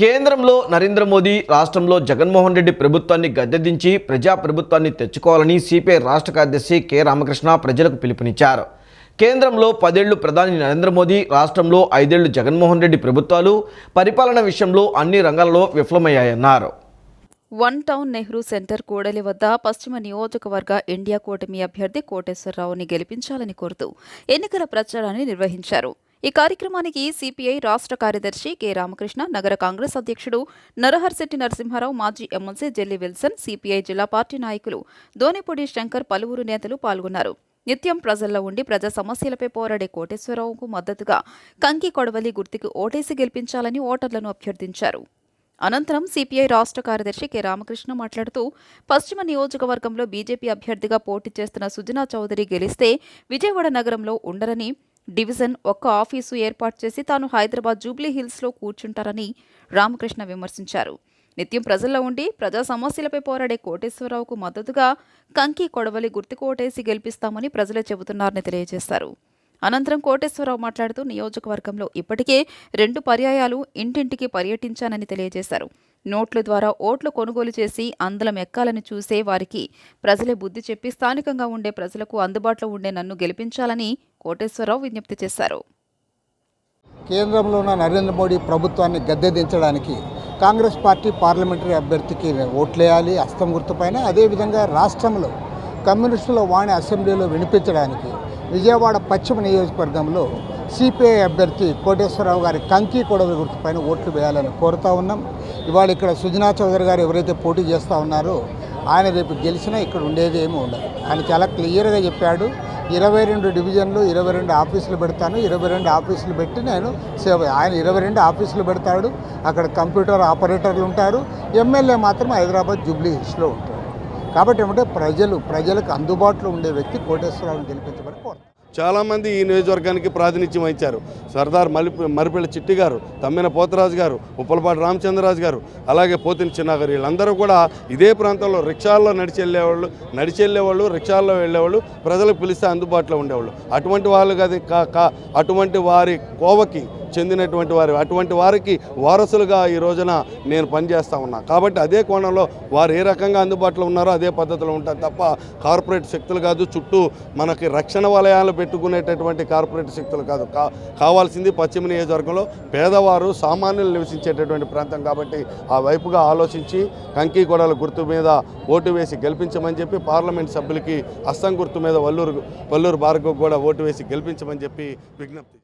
కేంద్రంలో నరేంద్ర మోదీ రాష్ట్రంలో జగన్మోహన్ రెడ్డి ప్రభుత్వాన్ని గద్దెదించి ప్రజా ప్రభుత్వాన్ని తెచ్చుకోవాలని సిపిఐ రాష్ట్ర కార్యదర్శి కె. రామకృష్ణ ప్రజలకు పిలుపునిచ్చారు. కేంద్రంలో పదేళ్ళు ప్రధాని నరేంద్ర మోదీ రాష్ట్రంలో ఐదేళ్ళు జగన్మోహన్ రెడ్డి ప్రభుత్వాలు పరిపాలన విషయంలో అన్ని రంగాలలో విఫలమయ్యాయన్నారు. వన్ టౌన్ నెహ్రూ సెంటర్ కూడలి వద్ద పశ్చిమ నియోజకవర్గ ఇండియా కూటమి అభ్యర్థి కోటేశ్వరరావుని గెలిపించాలని కోరుతూ ఎన్నికల ప్రచారాన్ని నిర్వహించారు. ఈ కార్యక్రమానికి సిపిఐ రాష్ట్ర కార్యదర్శి కె రామకృష్ణ నగర కాంగ్రెస్ అధ్యక్షుడు నరహర్శెట్టి నరసింహారావు మాజీ ఎమ్మెల్సీ జెల్లి విల్సన్ సిపిఐ జిల్లా పార్టీ నాయకులు దోనిపూడి శంకర్ పలువురు నేతలు పాల్గొన్నారు. నిత్యం ప్రజల్లో ఉండి ప్రజా సమస్యలపై పోరాడే కోటేశ్వరరావుకు మద్దతుగా కంకి కొడవలి గుర్తుకు ఓటేసి గెలిపించాలని ఓటర్లను అభ్యర్థించారు. అనంతరం సిపిఐ రాష్ట్ర కార్యదర్శి కె రామకృష్ణ మాట్లాడుతూ పశ్చిమ నియోజకవర్గంలో బీజేపీ అభ్యర్థిగా పోటీ చేస్తున్న సుజనా చౌదరి గెలిస్తే విజయవాడ నగరంలో ఉండరని డివిజన్ ఒక్క ఆఫీసు ఏర్పాటు చేసి తాను హైదరాబాద్ జూబ్లీ హిల్స్లో కూర్చుంటారని రామకృష్ణ విమర్శించారు. నిత్యం ప్రజల్లో ఉండి ప్రజా సమస్యలపై పోరాడే కోటేశ్వరరావుకు మద్దతుగా కంకి కొడవలి గుర్తుకోటేసి గెలిపిస్తామని ప్రజలే చెబుతున్నారని తెలియజేశారు. అనంతరం కోటేశ్వరరావు మాట్లాడుతూ నియోజకవర్గంలో ఇప్పటికే రెండు పర్యాయాలు ఇంటింటికి పర్యటించానని తెలియజేశారు. నోట్ల ద్వారా ఓట్లు కొనుగోలు చేసి అందలం ఎక్కాలని చూసే వారికి ప్రజలే బుద్ధి చెప్పి స్థానికంగా ఉండే ప్రజలకు అందుబాటులో ఉండే నన్ను గెలిపించాలని కోటేశ్వరరావు విజ్ఞప్తి చేశారు. కేంద్రంలో ఉన్న నరేంద్ర మోడీ ప్రభుత్వాన్ని గద్దెదించడానికి కాంగ్రెస్ పార్టీ పార్లమెంటరీ అభ్యర్థికి ఓట్లేయాలి అస్తం గుర్తుపైన. అదేవిధంగా రాష్ట్రంలో కమ్యూనిస్టుల వాణి అసెంబ్లీలో వినిపించడానికి విజయవాడ పశ్చిమ నియోజకవర్గంలో సిపిఐ అభ్యర్థి కోటేశ్వరరావు గారి కంకి కూడా గుర్తు పైన ఓట్లు వేయాలని కోరుతా ఉన్నాం. ఇవాళ ఇక్కడ సుజనా చౌదరి గారు ఎవరైతే పోటీ చేస్తూ ఉన్నారో ఆయన రేపు గెలిచినా ఇక్కడ ఉండేది ఏమి ఉండదు. ఆయన చాలా క్లియర్గా చెప్పాడు ఇరవై రెండు డివిజన్లు ఇరవై రెండు ఆఫీసులు పెడతాను ఇరవై రెండు ఆఫీసులు పెట్టి నేను సేవ ఆయన ఇరవై రెండు ఆఫీసులు పెడతాడు అక్కడ కంప్యూటర్ ఆపరేటర్లు ఉంటారు ఎమ్మెల్యే మాత్రం హైదరాబాద్ జూబ్లీ హిల్స్లో ఉంటాడు. కాబట్టి ఏమంటే ప్రజలు ప్రజలకు అందుబాటులో ఉండే వ్యక్తి కోటేశ్వరరావుని గెలిపించబడి కోరుతారు చాలామంది ఈ నియోజకవర్గానికి ప్రాతినిధ్యం వహించారు. సర్దార్ మలి మరిపల్లి చిట్టి గారు తమ్మిన పోతరాజు గారు ఉప్పలపాటి రామచంద్రరాజు గారు అలాగే పోతిన చిన్న గారు వీళ్ళందరూ కూడా ఇదే ప్రాంతంలో రిక్షాల్లో నడిచి వెళ్ళేవాళ్ళు నడిచి వెళ్ళేవాళ్ళు రిక్షాల్లో వెళ్ళేవాళ్ళు ప్రజలకు పిలిస్తే అందుబాటులో ఉండేవాళ్ళు. అటువంటి వాళ్ళు కాదు కా- అటువంటి వారి కోవకి చెందినటువంటి వారు అటువంటి వారికి వారసులుగా ఈ రోజున నేను పనిచేస్తా ఉన్నా. కాబట్టి అదే కోణంలో వారు ఏ రకంగా అందుబాటులో ఉన్నారో అదే పద్ధతిలో ఉంటారు తప్ప కార్పొరేట్ శక్తులు కాదు. చుట్టూ మనకి రక్షణ వలయాలు పెట్టుకునేటటువంటి కార్పొరేట్ శక్తులు కాదు. కా కావాల్సింది పశ్చిమ నియోజకవర్గంలో పేదవారు సామాన్యులు నివసించేటటువంటి ప్రాంతం కాబట్టి ఆ వైపుగా ఆలోచించి కంకి గొడవల గుర్తు మీద ఓటు వేసి గెలిపించమని చెప్పి పార్లమెంట్ సభ్యులకి అస్సం గుర్తు మీద వల్లూరు వల్లూరు భార్గవ్ కూడా ఓటు వేసి గెలిపించమని చెప్పి విజ్ఞప్తి